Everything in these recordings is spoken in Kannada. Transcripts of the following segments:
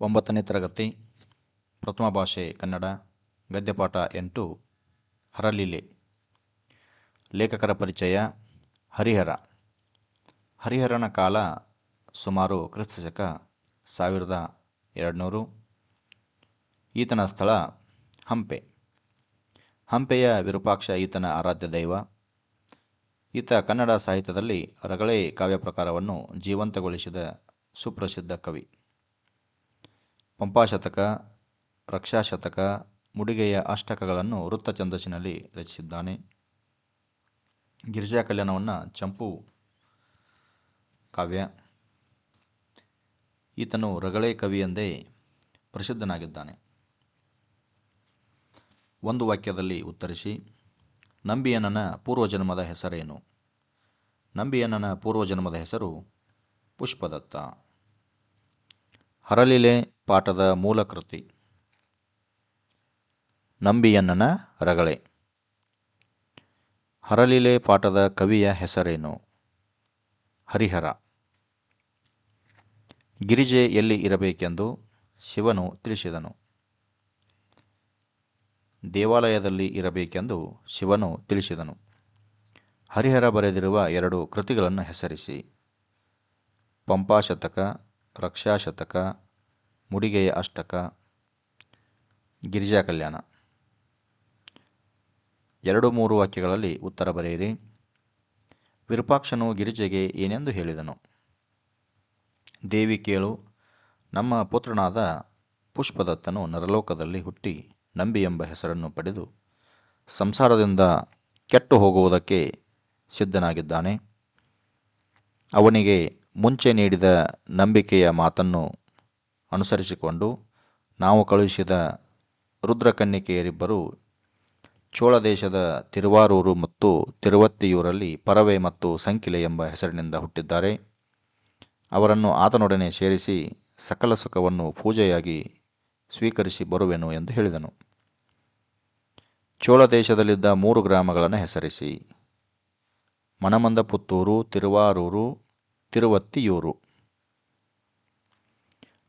ಒಂಬತ್ತನೇ ತರಗತಿ, ಪ್ರಥಮ ಭಾಷೆ ಕನ್ನಡ, ಗದ್ಯಪಾಠ ಎಂಟು, ಹರಲೀಲೆ. ಲೇಖಕರ ಪರಿಚಯ, ಹರಿಹರ. ಹರಿಹರನ ಕಾಲ ಸುಮಾರು ಕ್ರಿಸ್ತಶಕ ಸಾವಿರದ ಎರಡುನೂರು. ಈತನ ಸ್ಥಳ ಹಂಪೆ. ಹಂಪೆಯ ವಿರೂಪಾಕ್ಷ ಈತನ ಆರಾಧ್ಯ ದೈವ. ಈತ ಕನ್ನಡ ಸಾಹಿತ್ಯದಲ್ಲಿ ರಗಳೆ ಕಾವ್ಯ ಪ್ರಕಾರವನ್ನು ಜೀವಂತಗೊಳಿಸಿದ ಸುಪ್ರಸಿದ್ಧ ಕವಿ. ಪಂಪಾಶತಕ, ರಕ್ಷಾಶತಕ, ಮುಡಿಗೆಯ ಅಷ್ಟಕಗಳನ್ನು ವೃತ್ತ ಛಂದಸ್ಸಿನಲ್ಲಿ ರಚಿಸಿದ್ದಾನೆ. ಗಿರಿಜಾ ಕಲ್ಯಾಣವನ್ನು ಚಂಪು ಕಾವ್ಯ. ಈತನು ರಗಳೆ ಕವಿ ಎಂದೇ ಪ್ರಸಿದ್ಧನಾಗಿದ್ದಾನೆ. ಒಂದು ವಾಕ್ಯದಲ್ಲಿ ಉತ್ತರಿಸಿ, ನಂಬಿಯಣ್ಣನ ಪೂರ್ವಜನ್ಮದ ಹೆಸರೇನು? ನಂಬಿಯಣ್ಣನ ಪೂರ್ವಜನ್ಮದ ಹೆಸರು ಪುಷ್ಪದತ್ತ. ಹರಲಿಲೆ ಪಾಠದ ಮೂಲ ಕೃತಿ. ನಂಬಿಯಣ್ಣನ ರಗಳೆ. ಹರಲಿಲೆ ಪಾಠದ ಕವಿಯ ಹೆಸರೇನು? ಹರಿಹರ. ಗಿರಿಜೆ ಎಲ್ಲಿ ಇರಬೇಕೆಂದು ಶಿವನು ತಿಳಿಸಿದನು. ದೇವಾಲಯದಲ್ಲಿ ಇರಬೇಕೆಂದು ಶಿವನು ತಿಳಿಸಿದನು. ಹರಿಹರ ಬರೆದಿರುವ ಎರಡು ಕೃತಿಗಳನ್ನು ಹೆಸರಿಸಿ. ಪಂಪಾಶತಕ ರಕ್ಷಾಶತಕ, ಮುಡಿಗೆಯ ಅಷ್ಟಕ, ಗಿರಿಜಾ ಕಲ್ಯಾಣ. ಎರಡು ಮೂರು ವಾಕ್ಯಗಳಲ್ಲಿ ಉತ್ತರ ಬರೆಯಿರಿ. ವಿರೂಪಾಕ್ಷನು ಗಿರಿಜೆಗೆ ಏನೆಂದು ಹೇಳಿದನು? ದೇವಿ ಕೇಳು, ನಮ್ಮ ಪುತ್ರನಾದ ಪುಷ್ಪದತ್ತನು ನರಲೋಕದಲ್ಲಿ ಹುಟ್ಟಿ ನಂಬಿ ಎಂಬ ಹೆಸರನ್ನು ಪಡೆದು ಸಂಸಾರದಿಂದ ಕೆಟ್ಟು ಹೋಗುವುದಕ್ಕೆ ಸಿದ್ಧನಾಗಿದ್ದಾನೆ. ಅವನಿಗೆ ಮುಂಚೆ ನೀಡಿದ ನಂಬಿಕೆಯ ಮಾತನ್ನು ಅನುಸರಿಸಿಕೊಂಡು ನಾವು ಕಳುಹಿಸಿದ ರುದ್ರಕನ್ನಿಕೆಯರಿಬ್ಬರು ಚೋಳ ದೇಶದ ತಿರುವಾರೂರು ಮತ್ತು ತಿರುವತ್ತಿಯೂರಲ್ಲಿ ಪರವೆ ಮತ್ತು ಸಂಕಿಲೆ ಎಂಬ ಹೆಸರಿನಿಂದ ಹುಟ್ಟಿದ್ದಾರೆ. ಅವರನ್ನು ಆತನೊಡನೆ ಸೇರಿಸಿ ಸಕಲ ಸುಖವನ್ನು ಪೂಜೆಯಾಗಿ ಸ್ವೀಕರಿಸಿ ಬರುವೆನು ಎಂದು ಹೇಳಿದನು. ಚೋಳ ದೇಶದಲ್ಲಿದ್ದ ಮೂರು ಗ್ರಾಮಗಳನ್ನು ಹೆಸರಿಸಿ ಮಣಮಂದಪುತ್ತೂರು ತಿರುವಾರೂರು ತಿರುವತ್ತಿಯೂರು.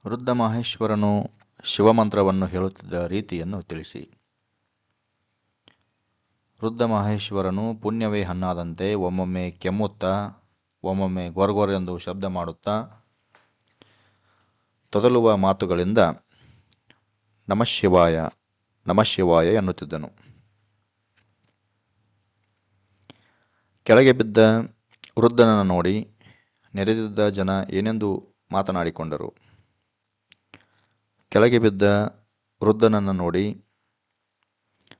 ವೃದ್ಧ ಮಹೇಶ್ವರನು ಶಿವಮಂತ್ರವನ್ನು ಹೇಳುತ್ತಿದ್ದ ರೀತಿಯನ್ನು ತಿಳಿಸಿ. ವೃದ್ಧ ಮಹೇಶ್ವರನು ಪುಣ್ಯವೇ ಹಣ್ಣಾದಂತೆ ಒಮ್ಮೊಮ್ಮೆ ಕೆಮ್ಮುತ್ತಾ, ಒಮ್ಮೊಮ್ಮೆ ಗೊರಗೊರೆಂದು ಶಬ್ದ ಮಾಡುತ್ತಾ, ತೊದಲುವ ಮಾತುಗಳಿಂದ ನಮಃಶಿವಾಯ ನಮಃಶಿವಾಯ ಎನ್ನುತ್ತಿದ್ದನು. ಕೆಳಗೆ ಬಿದ್ದ ವೃದ್ಧನನ್ನು ನೋಡಿ ನೆರೆದಿದ್ದ ಜನ ಏನೆಂದು ಮಾತನಾಡಿಕೊಂಡರು. ಕೆಳಗೆ ಬಿದ್ದ ವೃದ್ಧನನ್ನು ನೋಡಿ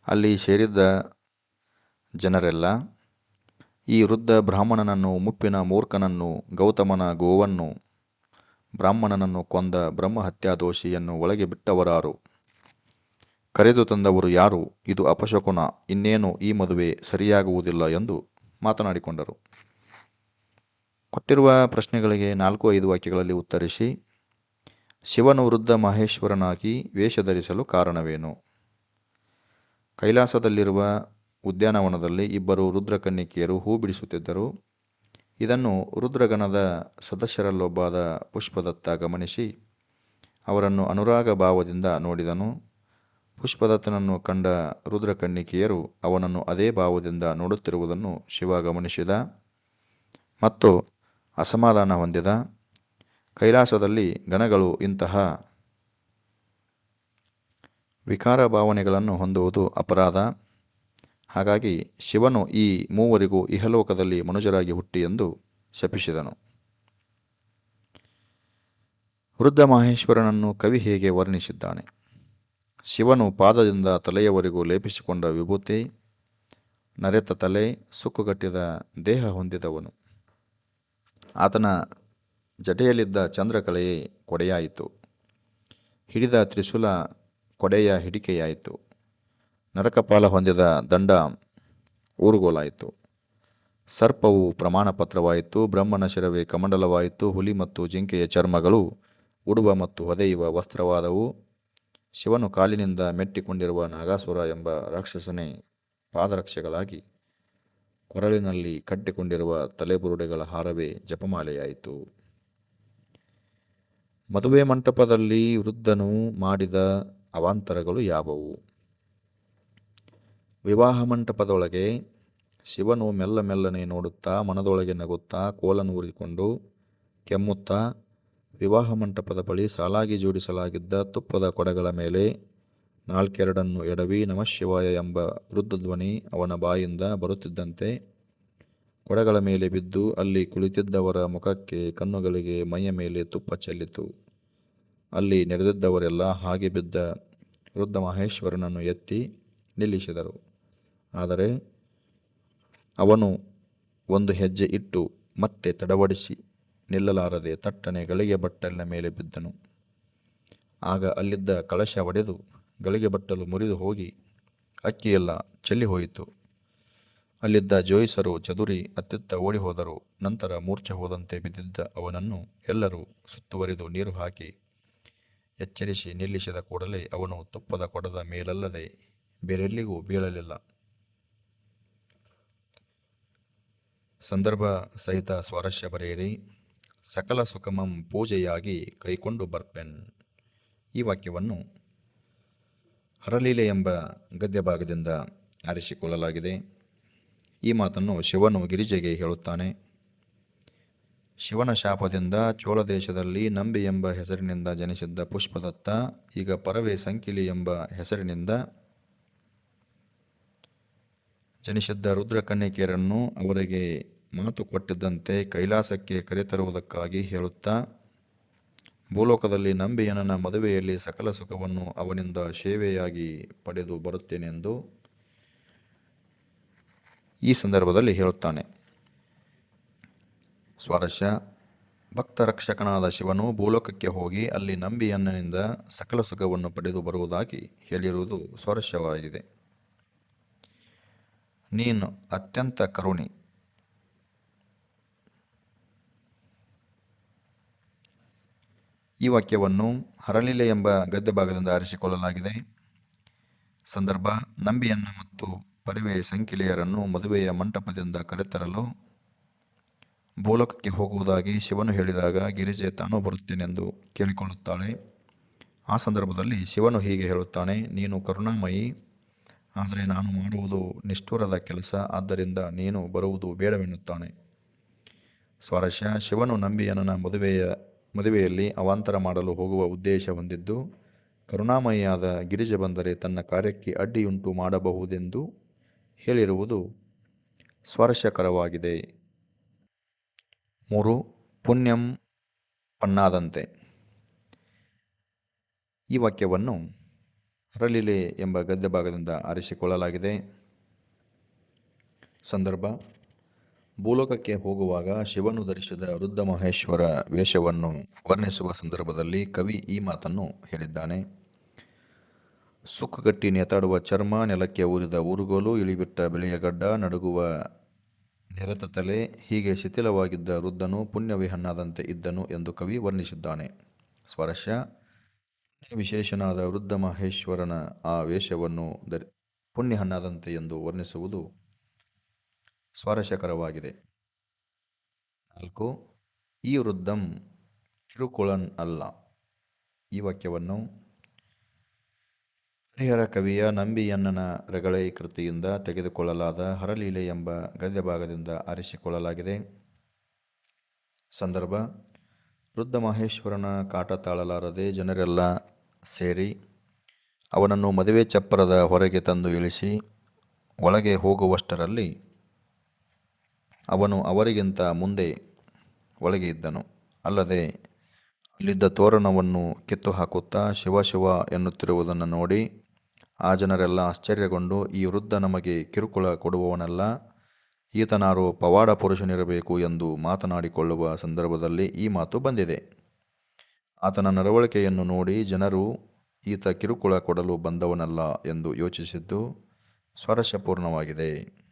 ಅಲ್ಲಿ ಸೇರಿದ್ದ ಜನರೆಲ್ಲ, ಈ ವೃದ್ಧ ಬ್ರಾಹ್ಮಣನನ್ನು, ಮುಪ್ಪಿನ ಮೂರ್ಖನನ್ನು, ಗೌತಮನ ಗೋವನ್ನು, ಬ್ರಾಹ್ಮಣನನ್ನು ಕೊಂದ ಬ್ರಹ್ಮಹತ್ಯಾ ದೋಷಿಯನ್ನು ಒಳಗೆ ಬಿಟ್ಟವರಾರು. ಕರೆದು ತಂದವರು ಯಾರು? ಇದು ಅಪಶಕುನ. ಇನ್ನೇನು ಈ ಮದುವೆ ಸರಿಯಾಗುವುದಿಲ್ಲ ಎಂದು ಮಾತನಾಡಿಕೊಂಡರು. ಕೊಟ್ಟಿರುವ ಪ್ರಶ್ನೆಗಳಿಗೆ ನಾಲ್ಕು ಐದು ವಾಕ್ಯಗಳಲ್ಲಿ ಉತ್ತರಿಸಿ, ಶಿವನು ವೃದ್ಧ ಮಹೇಶ್ವರನಾಗಿ ವೇಷ ಧರಿಸಲು ಕಾರಣವೇನು? ಕೈಲಾಸದಲ್ಲಿರುವ ಉದ್ಯಾನವನದಲ್ಲಿ ಇಬ್ಬರು ರುದ್ರಕನ್ನಿಕೆಯರು ಹೂ ಬಿಡಿಸುತ್ತಿದ್ದರು. ಇದನ್ನು ರುದ್ರಗಣದ ಸದಸ್ಯರಲ್ಲೊಬ್ಬಾದ ಪುಷ್ಪದತ್ತ ಗಮನಿಸಿ, ಅವರನ್ನು ಅನುರಾಗ ಭಾವದಿಂದ ನೋಡಿದನು. ಪುಷ್ಪದತ್ತನನ್ನು ಕಂಡ ರುದ್ರಕನ್ನಿಕೆಯರು ಅವನನ್ನು ಅದೇ ಭಾವದಿಂದ ನೋಡುತ್ತಿರುವುದನ್ನು ಶಿವ ಗಮನಿಸಿದ. ಮತ್ತು ಅಸಮಾಧಾನ ಹೊಂದಿದ. ಕೈಲಾಸದಲ್ಲಿ ಗಣಗಳು ಇಂತಹ ವಿಕಾರ ಭಾವನೆಗಳನ್ನು ಹೊಂದುವುದು ಅಪರಾಧ. ಹಾಗಾಗಿ ಶಿವನು ಈ ಮೂವರಿಗೂ ಇಹಲೋಕದಲ್ಲಿ ಮನುಜರಾಗಿ ಹುಟ್ಟಿ ಎಂದು ಶಪಿಸಿದನು. ವೃದ್ಧ ಮಹೇಶ್ವರನನ್ನು ಕವಿ ಹೇಗೆ ವರ್ಣಿಸಿದ್ದಾನೆ? ಶಿವನು ಪಾದದಿಂದ ತಲೆಯವರೆಗೂ ಲೇಪಿಸಿಕೊಂಡ ವಿಭೂತಿ, ನರೆತ ತಲೆ, ಸುಕ್ಕುಗಟ್ಟಿದ ದೇಹ ಹೊಂದಿದವನು. ಆತನ ಜಟೆಯಲ್ಲಿದ್ದ ಚಂದ್ರಕಲೆ ಕೊಡೆಯಾಯಿತು. ಹಿಡಿದ ತ್ರಿಶೂಲ ಕೊಡೆಯ ಹಿಡಿಕೆಯಾಯಿತು. ನರಕಪಾಲ ಹೊಂದಿದ ದಂಡ ಊರುಗೋಲಾಯಿತು. ಸರ್ಪವು ಪ್ರಮಾಣ ಪತ್ರವಾಯಿತು ಬ್ರಹ್ಮನ ಶಿರವೇ ಕಮಂಡಲವಾಯಿತು, ಹುಲಿ ಮತ್ತು ಜಿಂಕೆಯ ಚರ್ಮಗಳು ಉಡುವ ಮತ್ತು ಹೊದೆಯುವ ವಸ್ತ್ರವಾದವು, ಶಿವನು ಕಾಲಿನಿಂದ ಮೆಟ್ಟಿಕೊಂಡಿರುವ ನಾಗಾಸುರ ಎಂಬ ರಾಕ್ಷಸನೇ ಪಾದರಕ್ಷೆಗಳಾಗಿ ಕೊರಳಿನಲ್ಲಿ ಕಟ್ಟಿಕೊಂಡಿರುವ ತಲೆಬುರುಡೆಗಳ ಹಾರವೇ ಜಪಮಾಲೆಯಾಯಿತು. ಮದುವೆ ಮಂಟಪದಲ್ಲಿ ವೃದ್ಧನು ಮಾಡಿದ ಅವಾಂತರಗಳು ಯಾವುವು? ವಿವಾಹ ಮಂಟಪದೊಳಗೆ ಶಿವನು ಮೆಲ್ಲ ಮೆಲ್ಲನೆ ನೋಡುತ್ತಾ ಮನದೊಳಗೆ ನಗುತ್ತಾ ಕೋಲನ್ನು ಕೆಮ್ಮುತ್ತಾ ವಿವಾಹ ಮಂಟಪದ ಬಳಿ ಸಾಲಾಗಿ ಜೋಡಿಸಲಾಗಿದ್ದ ತುಪ್ಪದ ಕೊಡಗಳ ಮೇಲೆ ನಾಲ್ಕೆರಡನ್ನು ಎಡವಿ ನಮಃಶಿವಾಯ ಎಂಬ ವೃದ್ಧ ಧ್ವನಿ ಅವನ ಬಾಯಿಂದ ಬರುತ್ತಿದ್ದಂತೆ ಕೊಡಗಳ ಮೇಲೆ ಬಿದ್ದು ಅಲ್ಲಿ ಕುಳಿತಿದ್ದವರ ಮುಖಕ್ಕೆ ಕಣ್ಣುಗಳಿಗೆ ಮೈಯ ಮೇಲೆ ತುಪ್ಪ ಚೆಲ್ಲಿತು. ಅಲ್ಲಿ ನೆರೆದಿದ್ದವರೆಲ್ಲ ಹಾಗೆ ಬಿದ್ದ ವೃದ್ಧ ಮಹೇಶ್ವರನನ್ನು ಎತ್ತಿ ನಿಲ್ಲಿಸಿದರು. ಆದರೆ ಅವನು ಒಂದು ಹೆಜ್ಜೆ ಇಟ್ಟು ಮತ್ತೆ ತಡವಡಿಸಿ ನಿಲ್ಲಲಾರದೆ ತಟ್ಟನೆ ಗಳಿಗೆ ಬಟ್ಟಲಿನ ಮೇಲೆ ಬಿದ್ದನು. ಆಗ ಅಲ್ಲಿದ್ದ ಕಳಶ ಒಡೆದು ಗಳಿಗೆ ಬಟ್ಟಲು ಮುರಿದು ಹೋಗಿ ಅಕ್ಕಿಯೆಲ್ಲ ಚೆಲ್ಲಿ ಹೋಯಿತು. ಅಲ್ಲಿದ್ದ ಜೋಯಿಸರು ಚದುರಿ ಅತ್ತಿತ್ತ ಓಡಿ ಹೋದರು. ನಂತರ ಮೂರ್ಛೆ ಹೋದಂತೆ ಬಿದ್ದಿದ್ದ ಅವನನ್ನು ಎಲ್ಲರೂ ಸುತ್ತುವರಿದು ನೀರು ಹಾಕಿ ಎಚ್ಚರಿಸಿ ನಿಲ್ಲಿಸಿದ ಕೂಡಲೇ ಅವನು ತುಪ್ಪದ ಕೊಡದ ಮೇಲಲ್ಲದೆ ಬೇರೆಲ್ಲಿಗೂ ಬೀಳಲಿಲ್ಲ. ಸಂದರ್ಭ ಸಹಿತ ಸ್ವಾರಸ್ಯ ಬರೆಯಿರಿ. ಸಕಲ ಸುಖಮಂ ಪೂಜೆಯಾಗಿ ಕೈಕೊಂಡು ಬರ್ಪೆನ್. ಈ ವಾಕ್ಯವನ್ನು ಹರಲೀಲೆ ಎಂಬ ಗದ್ಯ ಭಾಗದಿಂದ ಆರಿಸಿಕೊಳ್ಳಲಾಗಿದೆ. ಈ ಮಾತನ್ನು ಶಿವನು ಗಿರಿಜೆಗೆ ಹೇಳುತ್ತಾನೆ. ಶಿವನ ಶಾಪದಿಂದ ಚೋಳ ದೇಶದಲ್ಲಿ ನಂಬಿ ಎಂಬ ಹೆಸರಿನಿಂದ ಜನಿಸಿದ್ದ ಪುಷ್ಪದತ್ತ ಈಗ ಪರವೇ ಸಂಕಿಲಿ ಎಂಬ ಹೆಸರಿನಿಂದ ಜನಿಸಿದ್ದ ರುದ್ರಕನ್ಯಕೆಯರನ್ನು ಅವರಿಗೆ ಮಾತು ಕೊಟ್ಟಿದ್ದಂತೆ ಕೈಲಾಸಕ್ಕೆ ಕರೆತರುವುದಕ್ಕಾಗಿ ಹೇಳುತ್ತಾ ಭೂಲೋಕದಲ್ಲಿ ನಂಬಿಯನನ ಮದುವೆಯಲ್ಲಿ ಸಕಲ ಸುಖವನ್ನು ಅವನಿಂದ ಸೇವೆಯಾಗಿ ಪಡೆದು ಬರುತ್ತೇನೆಂದು ಈ ಸಂದರ್ಭದಲ್ಲಿ ಹೇಳುತ್ತಾನೆ. ಸ್ವಾರಸ್ಯ ಭಕ್ತ ರಕ್ಷಕನಾದ ಶಿವನು ಭೂಲೋಕಕ್ಕೆ ಹೋಗಿ ಅಲ್ಲಿ ನಂಬಿಯನ್ನನಿಂದ ಸಕಲ ಸುಖವನ್ನು ಪಡೆದು ಬರುವುದಾಗಿ ಹೇಳಿರುವುದು ಸ್ವಾರಸ್ಯವಾಗಿದೆ. ನೀನು ಅತ್ಯಂತ ಕರುಣಿ ಈ ವಾಕ್ಯವನ್ನು ಹರಳಿಲೆ ಎಂಬ ಗದ್ಯ ಭಾಗದಿಂದ ಆರಿಸಿಕೊಳ್ಳಲಾಗಿದೆ. ಸಂದರ್ಭ, ನಂಬಿಯನ್ನ ಮತ್ತು ಪರಿವೆ ಸಂಕಿಲೆಯರನ್ನು ಮದುವೆಯ ಮಂಟಪದಿಂದ ಕರೆತರಲು ಭೂಲೋಕಕ್ಕೆ ಹೋಗುವುದಾಗಿ ಶಿವನು ಹೇಳಿದಾಗ ಗಿರಿಜೆ ತಾನು ಬರುತ್ತೇನೆಂದು ಕೇಳಿಕೊಳ್ಳುತ್ತಾಳೆ. ಆ ಸಂದರ್ಭದಲ್ಲಿ ಶಿವನು ಹೀಗೆ ಹೇಳುತ್ತಾನೆ, ನೀನು ಕರುಣಾಮಯಿ, ಆದರೆ ನಾನು ಮಾಡುವುದು ನಿಷ್ಠುರದ ಕೆಲಸ, ಆದ್ದರಿಂದ ನೀನು ಬರುವುದು ಬೇಡವೆನ್ನುತ್ತಾನೆ. ಸ್ವಾರಸ್ಯ, ಶಿವನು ನಂಬಿಯನನ ಮದುವೆಯ ಮದುವೆಯಲ್ಲಿ ಅವಾಂತರ ಮಾಡಲು ಹೋಗುವ ಉದ್ದೇಶ ಹೊಂದಿದ್ದು, ಕರುಣಾಮಯಿಯಾದ ಗಿರಿಜ ಬಂದರೆ ತನ್ನ ಕಾರ್ಯಕ್ಕೆ ಅಡ್ಡಿಯುಂಟು ಮಾಡಬಹುದೆಂದು ಹೇಳಿರುವುದು ಸ್ವಾರಸ್ಯಕರವಾಗಿದೆ. ಮೂರು, ಪುಣ್ಯಂ ಪನ್ನಾದಂತೆ. ಈ ವಾಕ್ಯವನ್ನು ಹರಲಿಲೆ ಎಂಬ ಗದ್ಯ ಭಾಗದಿಂದ ಆರಿಸಿಕೊಳ್ಳಲಾಗಿದೆ. ಸಂದರ್ಭ ಭೂಲೋಕಕ್ಕೆ ಹೋಗುವಾಗ ಶಿವನು ಧರಿಸಿದ ವೃದ್ಧ ಮಹೇಶ್ವರ ವೇಷವನ್ನು ವರ್ಣಿಸುವ ಸಂದರ್ಭದಲ್ಲಿ ಕವಿ ಈ ಮಾತನ್ನು ಹೇಳಿದ್ದಾನೆ. ಸುಕ್ಕುಗಟ್ಟಿ ನೇತಾಡುವ ಚರ್ಮ, ನೆಲಕ್ಕೆ ಊರಿದ ಊರುಗೋಲು, ಇಳಿಬಿಟ್ಟ ಬೆಳೆಯ ಗಡ್ಡ, ನಡುಗುವ ನೆರೆತ ತಲೆ, ಹೀಗೆ ಶಿಥಿಲವಾಗಿದ್ದ ವೃದ್ಧನು ಪುಣ್ಯವಿಹಣ್ಣಾದಂತೆ ಇದ್ದನು ಎಂದು ಕವಿ ವರ್ಣಿಸಿದ್ದಾನೆ. ಸ್ವರಶ ವಿಶೇಷನಾದ ವೃದ್ಧ ಮಹೇಶ್ವರನ ಆ ವೇಷವನ್ನು ಧರಿ ಪುಣ್ಯಹಣ್ಣಾದಂತೆ ಎಂದು ವರ್ಣಿಸುವುದು ಸ್ವಾರಸ್ಯಕರವಾಗಿದೆ. ನಾಲ್ಕು, ಈ ವೃದ್ಧಂ ಕಿರುಕುಳನ್ ಅಲ್ಲ. ಈ ವಾಕ್ಯವನ್ನು ಹರಿಹರ ಕವಿಯ ನಂಬಿಯಣ್ಣನ ರಗಳೈ ಕೃತಿಯಿಂದ ತೆಗೆದುಕೊಳ್ಳಲಾದ ಹರಲೀಲೆ ಎಂಬ ಗದ್ಯ ಭಾಗದಿಂದ ಆರಿಸಿಕೊಳ್ಳಲಾಗಿದೆ. ಸಂದರ್ಭ, ವೃದ್ಧ ಮಹೇಶ್ವರನ ಕಾಟ ತಾಳಲಾರದೆ ಜನರೆಲ್ಲ ಸೇರಿ ಅವನನ್ನು ಮದುವೆ ಚಪ್ಪರದ ಹೊರಗೆ ತಂದು ಇಳಿಸಿ ಒಳಗೆ ಹೋಗುವಷ್ಟರಲ್ಲಿ ಅವನು ಅವರಿಗಿಂತ ಮುಂದೆ ಒಳಗೆ ಇದ್ದನು. ಅಲ್ಲದೆ ಅಲ್ಲಿದ್ದ ತೋರಣವನ್ನು ಕಿತ್ತು ಹಾಕುತ್ತಾ ಶಿವ ಶಿವ ಎನ್ನುತ್ತಿರುವುದನ್ನು ನೋಡಿ ಆ ಜನರೆಲ್ಲ ಆಶ್ಚರ್ಯಗೊಂಡು, ಈ ವೃದ್ಧ ನಮಗೆ ಕಿರುಕುಳ ಕೊಡುವವನಲ್ಲ, ಈತನಾರು ಪವಾಡ ಪುರುಷನಿರಬೇಕು ಎಂದು ಮಾತನಾಡಿಕೊಳ್ಳುವ ಸಂದರ್ಭದಲ್ಲಿ ಈ ಮಾತು ಬಂದಿದೆ. ಆತನ ನಡವಳಿಕೆಯನ್ನು ನೋಡಿ ಜನರು, ಈತ ಕಿರುಕುಳ ಕೊಡಲು ಬಂದವನಲ್ಲ ಎಂದು ಯೋಚಿಸಿದ್ದು ಸ್ವಾರಸ್ಯಪೂರ್ಣವಾಗಿದೆ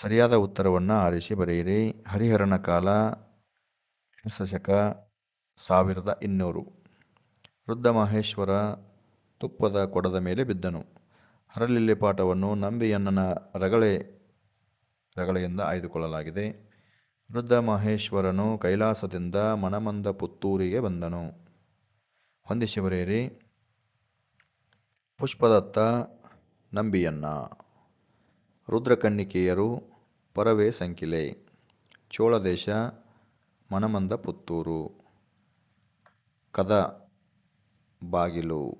ಸರಿಯಾದ ಉತ್ತರವನ್ನು ಆರಿಸಿ ಬರೆಯಿರಿ. ಹರಿಹರನ ಕಾಲ ಶಶಕ ಸಾವಿರದ ಇನ್ನೂರು. ವೃದ್ಧ ಮಹೇಶ್ವರ ತುಪ್ಪದ ಕೊಡದ ಮೇಲೆ ಬಿದ್ದನು. ಹರಲಿಲ್ಲಿ ಪಾಠವನ್ನು ನಂಬಿಯಣ್ಣನ ರಗಳೆ, ರಗಳೆಯಿಂದ ಆಯ್ದುಕೊಳ್ಳಲಾಗಿದೆ. ವೃದ್ಧ ಮಹೇಶ್ವರನು ಕೈಲಾಸದಿಂದ ಮನಮಂದ ಪುತ್ತೂರಿಗೆ ಬಂದನು. ಹೊಂದಿಸಿ ಬರೆಯಿರಿ. ಪುಷ್ಪದತ್ತ ನಂಬಿಯನ್ನ ರುದ್ರಕನ್ನಿಕೆಯರು ಪರವೇ ಸಂಕಿಲೆ. ಚೋಳದೇಶ ಮನಮಂದ ಪುತ್ತೂರು. ಕದ ಬಾಗಿಲು.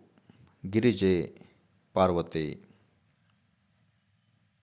ಗಿರಿಜೆ ಪಾರ್ವತಿ.